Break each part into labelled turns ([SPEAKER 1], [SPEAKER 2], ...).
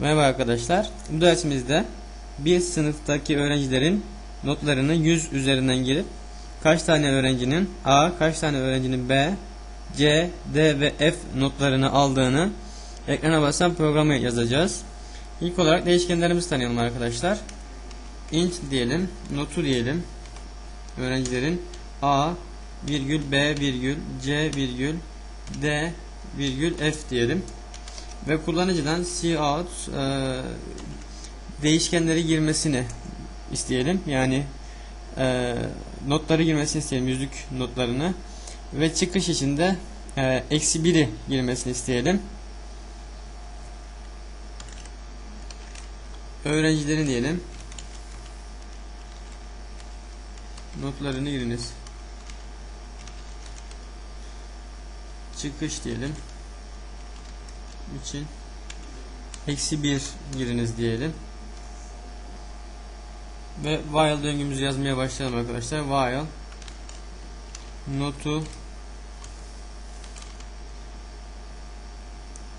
[SPEAKER 1] Merhaba arkadaşlar. Bu dersimizde bir sınıftaki öğrencilerin notlarını 100 üzerinden girip kaç tane öğrencinin A, kaç tane öğrencinin B, C, D ve F notlarını aldığını ekrana basan programı yazacağız. İlk olarak değişkenlerimizi tanıyalım arkadaşlar. int diyelim, notu diyelim. Öğrencilerin A, virgül B, virgül C, virgül D, virgül F diyelim ve kullanıcıdan cout e, değişkenleri girmesini isteyelim. Yani e, notları girmesini isteyelim. Yüzlük notlarını. Ve çıkış içinde e, eksi biri girmesini isteyelim. Öğrencilerin diyelim. Notlarını giriniz. Çıkış diyelim için eksi 1 giriniz diyelim. Ve while döngümüzü yazmaya başlayalım arkadaşlar. While notu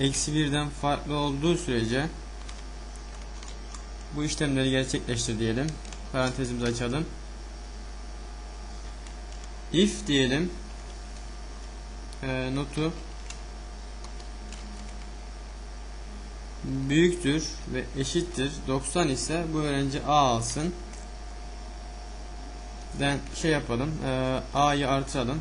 [SPEAKER 1] eksi 1'den farklı olduğu sürece bu işlemleri gerçekleştir diyelim. Parantezimizi açalım. If diyelim e, notu büyüktür ve eşittir 90 ise bu öğrenci A alsın. Den şey yapalım. E, A'yı artıralım.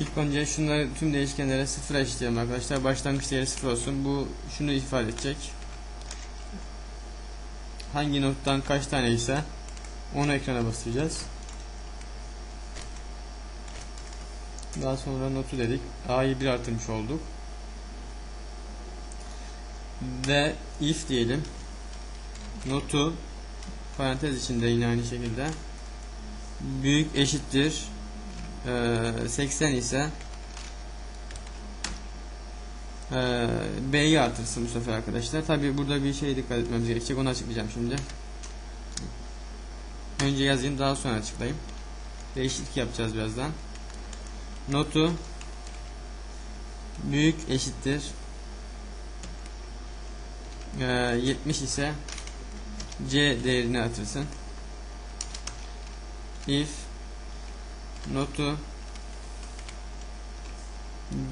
[SPEAKER 1] İlk önce şunları tüm değişkenlere sıfır eşitleyelim arkadaşlar. Başlangıç değeri sıfır olsun. Bu şunu ifade edecek. Hangi nottan kaç tane ise onu ekrana basacağız. Daha sonra notu dedik. A'yı bir artırmış olduk. Ve if diyelim. Notu parantez içinde yine aynı şekilde büyük eşittir 80 ise B'yi artırsın bu sefer arkadaşlar. Tabi burada bir şey dikkat etmemiz gerekecek. Onu açıklayacağım şimdi. Önce yazayım daha sonra açıklayayım. Değişiklik yapacağız birazdan notu büyük eşittir. E, 70 ise C değerini atırsın. İf notu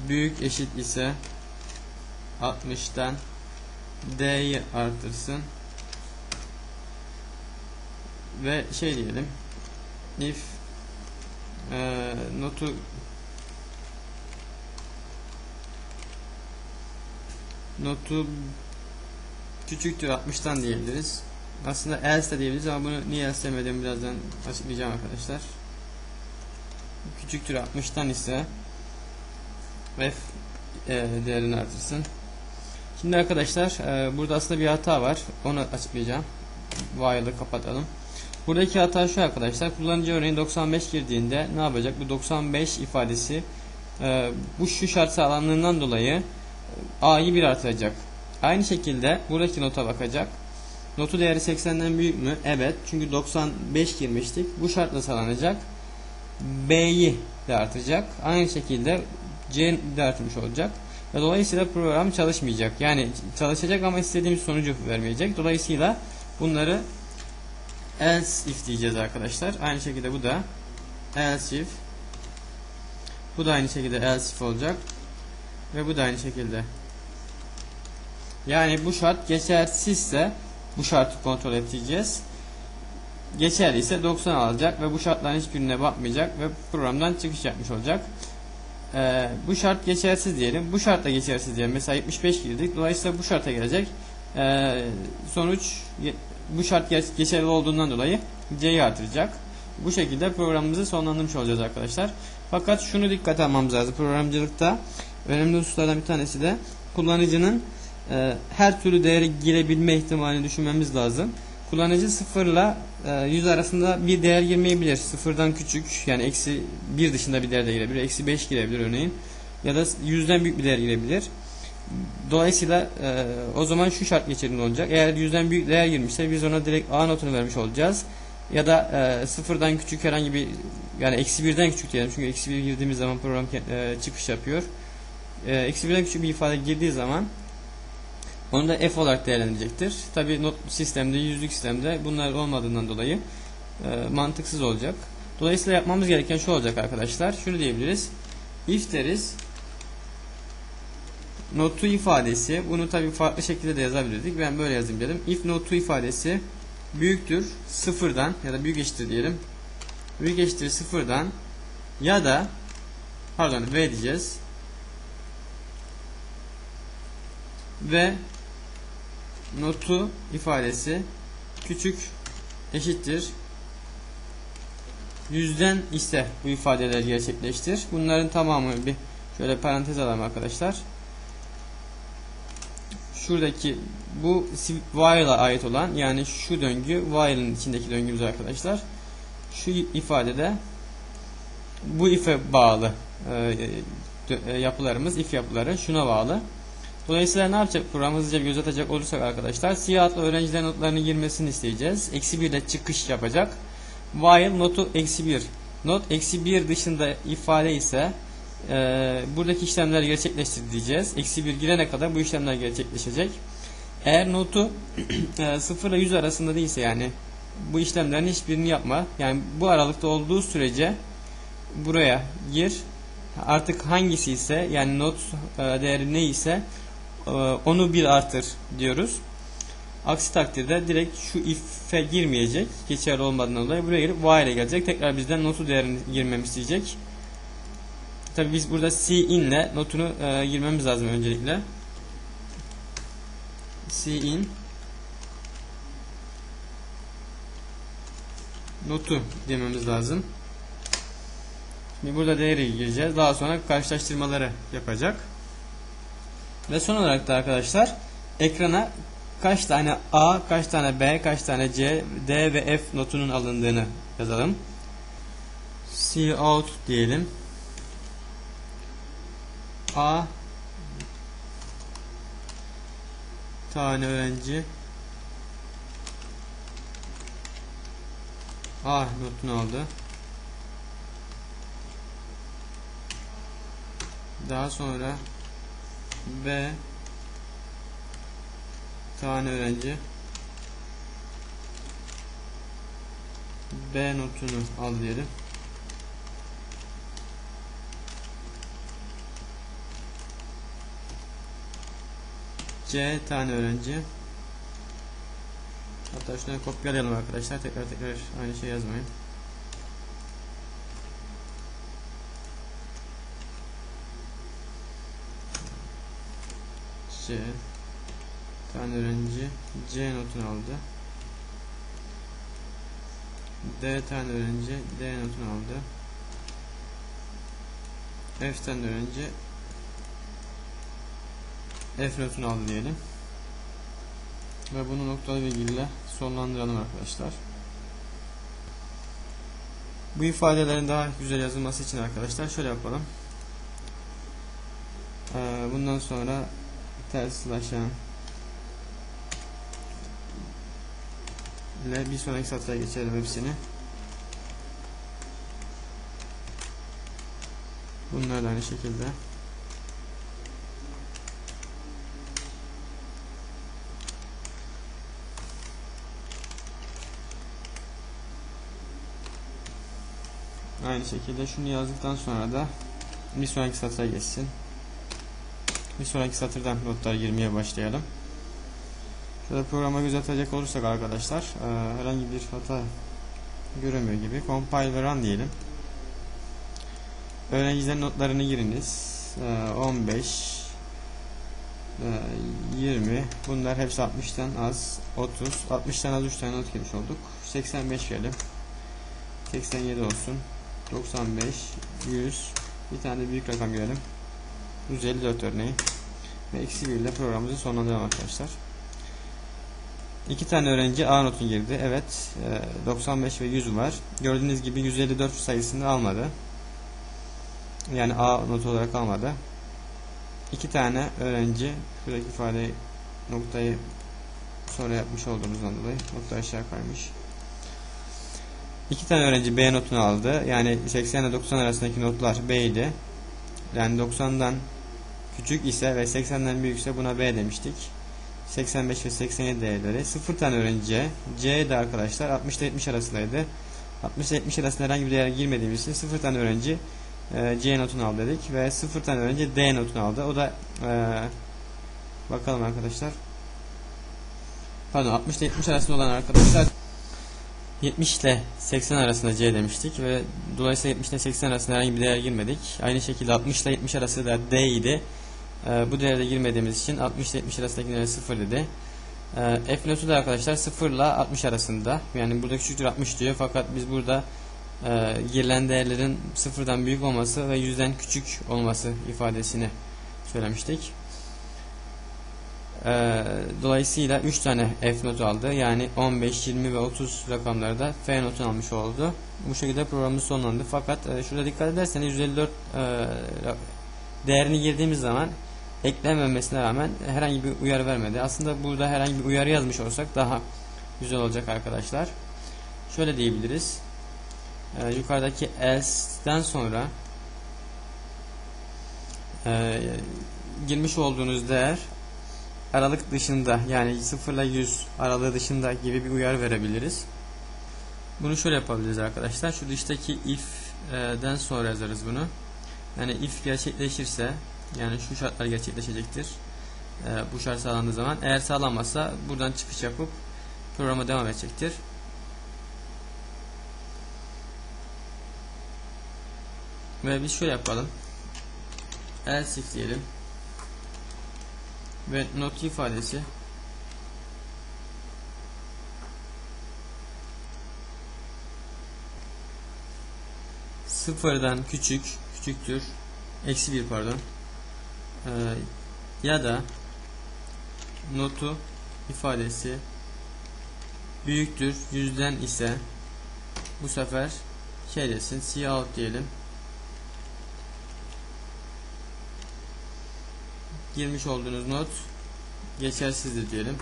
[SPEAKER 1] büyük eşit ise 60'tan D'yi artırsın. Ve şey diyelim if e, notu notu küçüktür 60'tan diyebiliriz. Aslında else de diyebiliriz ama bunu niye else demediğimi birazdan açıklayacağım arkadaşlar. Küçüktür 60'tan ise f e, değerini artırsın. Şimdi arkadaşlar e, burada aslında bir hata var. Onu açıklayacağım. While'ı kapatalım. Buradaki hata şu arkadaşlar. Kullanıcı örneğin 95 girdiğinde ne yapacak? Bu 95 ifadesi e, bu şu şart sağlandığından dolayı A'yı 1 artıracak. Aynı şekilde buradaki nota bakacak. Notu değeri 80'den büyük mü? Evet. Çünkü 95 girmiştik. Bu şartla sağlanacak. B'yi de artacak. Aynı şekilde C de artmış olacak. Ve dolayısıyla program çalışmayacak. Yani çalışacak ama istediğimiz sonucu vermeyecek. Dolayısıyla bunları else if diyeceğiz arkadaşlar. Aynı şekilde bu da else if. Bu da aynı şekilde else if olacak. Ve bu da aynı şekilde. Yani bu şart geçersizse bu şartı kontrol edeceğiz. Geçerli ise 90 alacak ve bu şartların hiçbirine bakmayacak ve programdan çıkış yapmış olacak. Ee, bu şart geçersiz diyelim. Bu şart da geçersiz diyelim. Mesela 75 girdik. Dolayısıyla bu şarta gelecek. Ee, sonuç bu şart geçerli olduğundan dolayı C'yi artıracak. Bu şekilde programımızı sonlandırmış olacağız arkadaşlar. Fakat şunu dikkat almamız lazım. Programcılıkta önemli hususlardan bir tanesi de kullanıcının e, her türlü değere girebilme ihtimalini düşünmemiz lazım. Kullanıcı sıfırla e, 100 arasında bir değer girmeyebilir. Sıfırdan küçük yani eksi 1 dışında bir değer de girebilir. Eksi 5 girebilir örneğin. Ya da yüzden büyük bir değer girebilir. Dolayısıyla e, o zaman şu şart geçerli olacak. Eğer yüzden büyük değer girmişse biz ona direkt A notunu vermiş olacağız. Ya da e, sıfırdan küçük herhangi bir yani eksi birden küçük diyelim. Çünkü eksi bir girdiğimiz zaman program e, çıkış yapıyor. e, eksi birden küçük bir ifade girdiği zaman onu da f olarak değerlendirecektir. Tabi not sistemde, yüzlük sistemde bunlar olmadığından dolayı e, mantıksız olacak. Dolayısıyla yapmamız gereken şu olacak arkadaşlar. Şunu diyebiliriz. If deriz notu ifadesi bunu tabi farklı şekilde de yazabilirdik. Ben böyle yazayım dedim. If notu ifadesi büyüktür sıfırdan ya da büyük eşittir diyelim. Büyük eşittir sıfırdan ya da pardon v diyeceğiz. Ve notu ifadesi küçük eşittir yüzden ise bu ifadeler gerçekleştir. Bunların tamamı bir şöyle parantez alalım arkadaşlar. Şuradaki bu while'a ait olan yani şu döngü while'ın içindeki döngümüz arkadaşlar. Şu ifadede bu if'e bağlı e, yapılarımız if yapıları şuna bağlı. Dolayısıyla ne yapacak program hızlıca bir göz atacak olursak arkadaşlar siyah adlı öğrencilerin notlarını girmesini isteyeceğiz. Eksi 1 ile çıkış yapacak. While notu eksi 1. Not eksi 1 dışında ifade ise e, buradaki işlemler gerçekleştir diyeceğiz. Eksi 1 girene kadar bu işlemler gerçekleşecek. Eğer notu e, 0 ile 100 arasında değilse yani bu işlemlerin hiçbirini yapma. Yani bu aralıkta olduğu sürece buraya gir. Artık hangisi ise yani not e, değeri ne ise e, onu bir artır diyoruz. Aksi takdirde direkt şu if'e girmeyecek. Geçerli olmadığından dolayı buraya girip while'e gelecek. Tekrar bizden notu değerini girmemiz isteyecek. Tabi biz burada c in ile notunu e, girmemiz lazım öncelikle. c in notu dememiz lazım. Şimdi burada değeri gireceğiz. Daha sonra karşılaştırmaları yapacak. Ve son olarak da arkadaşlar ekrana kaç tane A, kaç tane B, kaç tane C, D ve F notunun alındığını yazalım. C out diyelim. A tane öğrenci A notunu aldı. Daha sonra B tane öğrenci B notunu al diyelim. C tane öğrenci Hatta şunu kopyalayalım arkadaşlar. Tekrar tekrar aynı şey yazmayın. C tane öğrenci C notunu aldı. D tane öğrenci D notunu aldı. F tane öğrenci F aldı diyelim. Ve bunu noktalı virgülle sonlandıralım arkadaşlar. Bu ifadelerin daha güzel yazılması için arkadaşlar şöyle yapalım. Ee, bundan sonra terslaşan ile bir sonraki satıra geçelim hepsini. Bunlar da aynı şekilde. Aynı şekilde şunu yazdıktan sonra da bir sonraki satıra geçsin. Bir sonraki satırdan notlar girmeye başlayalım. Şöyle programa göz atacak olursak arkadaşlar e, herhangi bir hata göremiyor gibi. Compile ve run diyelim. Öğrencilerin notlarını giriniz. E, 15 e, 20 bunlar hepsi 60'tan az 30 60'tan az 3 tane not girmiş olduk. 85 gelin. 87 olsun. 95 100 bir tane büyük rakam görelim. 154 örneği ve eksi 1 ile programımızı sonlandıralım arkadaşlar. İki tane öğrenci A notunu girdi. Evet. 95 ve 100 var. Gördüğünüz gibi 154 sayısını almadı. Yani A notu olarak almadı. İki tane öğrenci şuradaki ifade noktayı sonra yapmış olduğumuzdan dolayı nokta aşağı kaymış. İki tane öğrenci B notunu aldı. Yani 80 ile 90 arasındaki notlar B idi. Yani 90'dan küçük ise ve 80'den büyükse buna B demiştik. 85 ve 87 değerleri. 0 tane öğrenci C de arkadaşlar 60 ile 70 arasındaydı. 60 ile 70 arasında herhangi bir değer girmediğimiz için 0 tane öğrenci e, C notunu al dedik ve 0 tane öğrenci D notunu aldı. O da e, bakalım arkadaşlar. Pardon 60 ile 70 arasında olan arkadaşlar 70 ile 80 arasında C demiştik ve dolayısıyla 70 ile 80 arasında herhangi bir değer girmedik. Aynı şekilde 60 ile 70 arası da D idi. Ee, bu değerde girmediğimiz için 60 ile 70 arasındaki değer 0 dedi. Ee, F notu da arkadaşlar 0 ile 60 arasında. Yani burada küçüktür 60 diyor fakat biz burada e, girilen değerlerin sıfırdan büyük olması ve yüzden küçük olması ifadesini söylemiştik. Ee, dolayısıyla 3 tane F notu aldı. Yani 15, 20 ve 30 rakamları da F notu almış oldu. Bu şekilde programımız sonlandı. Fakat e, şurada dikkat ederseniz 154 e, değerini girdiğimiz zaman eklenmemesine rağmen herhangi bir uyarı vermedi. Aslında burada herhangi bir uyarı yazmış olsak daha güzel olacak arkadaşlar. Şöyle diyebiliriz. E, yukarıdaki else'den sonra e, girmiş olduğunuz değer aralık dışında yani 0 ile 100 aralığı dışında gibi bir uyarı verebiliriz. Bunu şöyle yapabiliriz arkadaşlar. Şu dıştaki if'den sonra yazarız bunu. Yani if gerçekleşirse yani şu şartlar gerçekleşecektir. bu şart sağlandığı zaman eğer sağlanmazsa buradan çıkış yapıp programa devam edecektir. Ve biz şöyle yapalım. Else diyelim ve not ifadesi. Sıfırdan küçük küçüktür. Eksi bir pardon. Ee, ya da notu ifadesi büyüktür. Yüzden ise bu sefer şey desin cout diyelim girmiş olduğunuz not geçersizdir diyelim.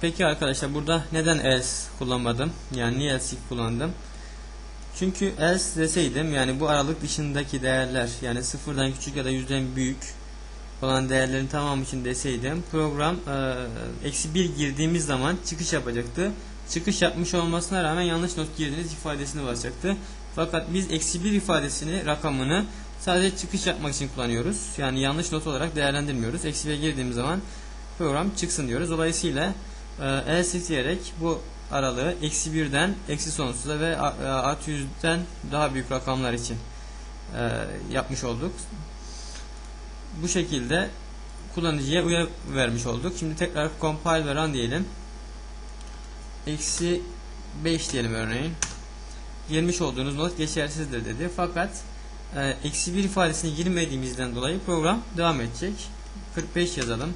[SPEAKER 1] Peki arkadaşlar burada neden else kullanmadım? Yani niye else kullandım? Çünkü else deseydim yani bu aralık dışındaki değerler yani sıfırdan küçük ya da yüzden büyük olan değerlerin tamamı için deseydim program e, eksi 1 girdiğimiz zaman çıkış yapacaktı. Çıkış yapmış olmasına rağmen yanlış not girdiğiniz ifadesini basacaktı. Fakat biz eksi 1 ifadesini rakamını sadece çıkış yapmak için kullanıyoruz. Yani yanlış not olarak değerlendirmiyoruz. Eksi 1 girdiğimiz zaman program çıksın diyoruz. Dolayısıyla e, else diyerek bu aralığı eksi 1'den eksi sonsuza ve e, artı 100'den daha büyük rakamlar için yapmış olduk bu şekilde kullanıcıya uyarı vermiş olduk. Şimdi tekrar compile ve run diyelim. Eksi 5 diyelim örneğin. Girmiş olduğunuz not geçersizdir dedi. Fakat e, eksi 1 ifadesini girmediğimizden dolayı program devam edecek. 45 yazalım.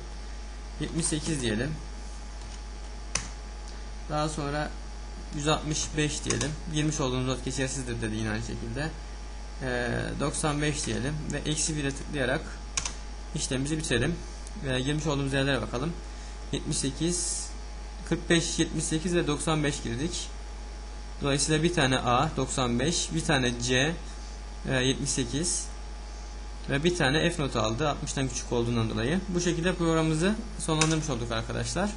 [SPEAKER 1] 78 diyelim. Daha sonra 165 diyelim. Girmiş olduğunuz not geçersizdir dedi yine aynı şekilde. E, 95 diyelim ve eksi 1'e tıklayarak işlemimizi bitirelim. Ve girmiş olduğumuz yerlere bakalım. 78, 45, 78 ve 95 girdik. Dolayısıyla bir tane A 95, bir tane C 78 e, ve bir tane F notu aldı 60'tan küçük olduğundan dolayı. Bu şekilde programımızı sonlandırmış olduk arkadaşlar.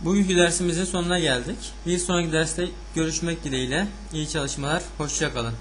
[SPEAKER 1] Bugünkü dersimizin sonuna geldik. Bir sonraki derste görüşmek dileğiyle. İyi çalışmalar. Hoşçakalın.